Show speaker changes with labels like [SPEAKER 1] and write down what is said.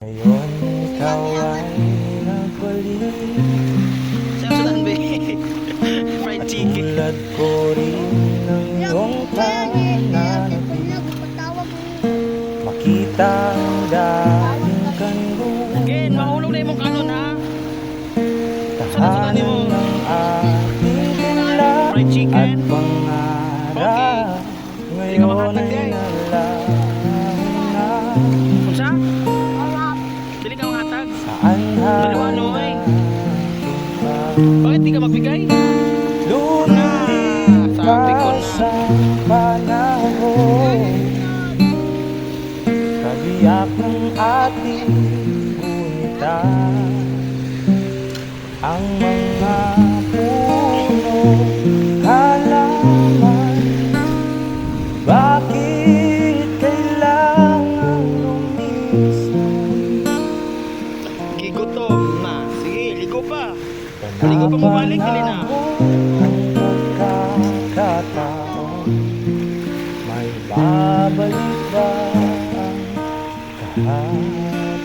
[SPEAKER 1] Ngayon ikaw ay nagbalik
[SPEAKER 2] Saan sa tanbe? Fried chicken.
[SPEAKER 1] Tulad ko rin ng iyong pananabik Makita ang dating kanlong
[SPEAKER 2] Again, mahulog na yung kanon ha.
[SPEAKER 1] Tahanan ng
[SPEAKER 2] Fried chicken.
[SPEAKER 1] At pangarap Ngayon
[SPEAKER 2] Bakit di ka magbigay?
[SPEAKER 1] Lumilip
[SPEAKER 2] sabi ko na.
[SPEAKER 1] Kabiyak ng ating gunita Ang mga puno halaman Bakit kailangan lumisan
[SPEAKER 2] Gigutom na. Sige, ligo pa. Ligo pa mabalik, dili na.
[SPEAKER 1] May babalik ba ang kahapon